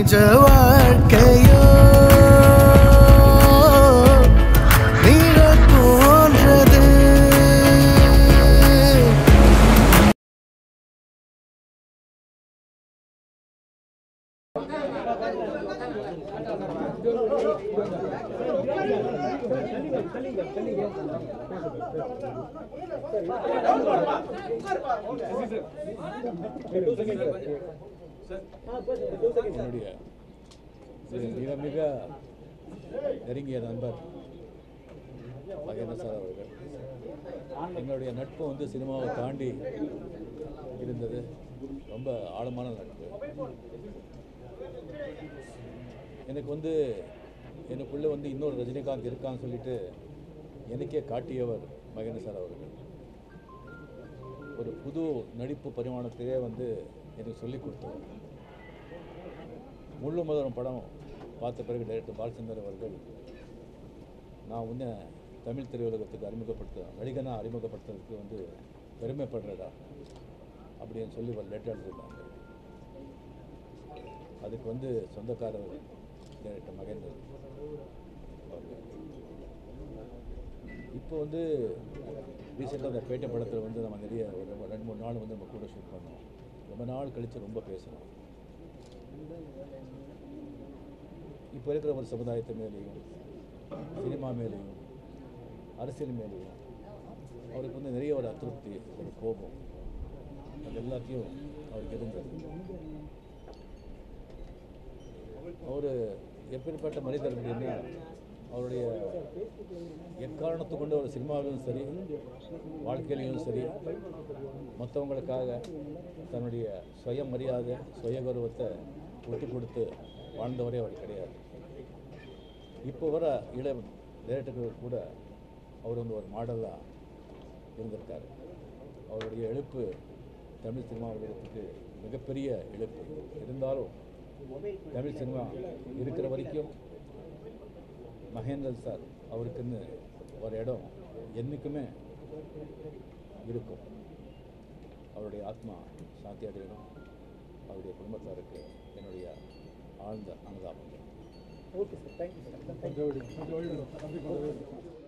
நிஜ வாழ்க்கையோ? நிழல் போன்றது என்னுடைய மிக மிக நெருங்கிய நண்பர் மகேந்திர சார் அவர்கள் எங்களுடைய நட்பு வந்து சினிமாவை தாண்டி இருந்தது. ரொம்ப ஆழமான நட்பு. எனக்கு வந்து எனக்குள்ளே வந்து இன்னொரு ரஜினிகாந்த் இருக்கான்னு சொல்லிட்டு எனக்கே காட்டியவர் மகேந்திர சார் அவர்கள். ஒரு புது நடிப்பு பரிமாணத்திலே வந்து எனக்கு சொல்லிக் கொடுத்தவர் முள்ளு முதலும் படம் பார்த்த பிறகு டைரக்டர் பாலச்சந்தர் அவர்கள் நான் உன்னை தமிழ் திரையுலகத்துக்கு அறிமுகப்படுத்த நடிகனாக அறிமுகப்படுத்துறதுக்கு வந்து பெருமைப்படுறதா? அப்படின்னு சொல்லி ஒரு லெட்டர் எழுதியிருந்தாங்க அதுக்கு வந்து சொந்தக்காரர் டைரக்டர் மகேந்தர் இப்போ வந்து ரீசெண்டாக அந்த பேட்டை படத்தில் வந்து நம்ம நிறைய ஒரு ரெண்டு மூணு நாள் வந்து நம்ம கூட ஷூட் பண்ணோம். ரொம்ப நாள் கழித்து ரொம்ப பேசணும். இப்போ இருக்கிற ஒரு சமுதாயத்து மேலேயும் சினிமா மேலேயும் அரசியல் மேலேயும் அவருக்கு வந்து நிறைய ஒரு அதிருப்தி ஒரு கோபம். அது எல்லாத்தையும் அவருக்கு இருந்தது அவர் எப்படிப்பட்ட மனிதர் அப்படின்னா அவருடைய எக்காரணத்து கொண்டு ஒரு சினிமாவிலும் சரி வாழ்க்கையிலையும் சரி மற்றவங்களுக்காக தன்னுடைய சுய மரியாதை சுய கௌரவத்தை விட்டு கொடுத்து வாழ்ந்தவரே அவர் கிடையாது. இப்போ வர இளம் டேரக்டர்கள் கூட அவர் வந்து ஒரு மாடலாக இருந்திருக்காரு. அவருடைய எழுப்பு தமிழ் சினிமா உலகத்துக்கு மிகப்பெரிய இழப்பு. இருந்தாலும் தமிழ் சினிமா இருக்கிற வரைக்கும் மகேந்திரன் சார் அவருக்குன்னு ஒரு இடம் என்றைக்குமே இருக்கும். அவருடைய ஆத்மா சாந்தி அடையணும். அவருடைய குடும்பத்தாருக்கு என்னுடைய ஆழ்ந்த அனுதாபங்கள். Okay sir thank you sir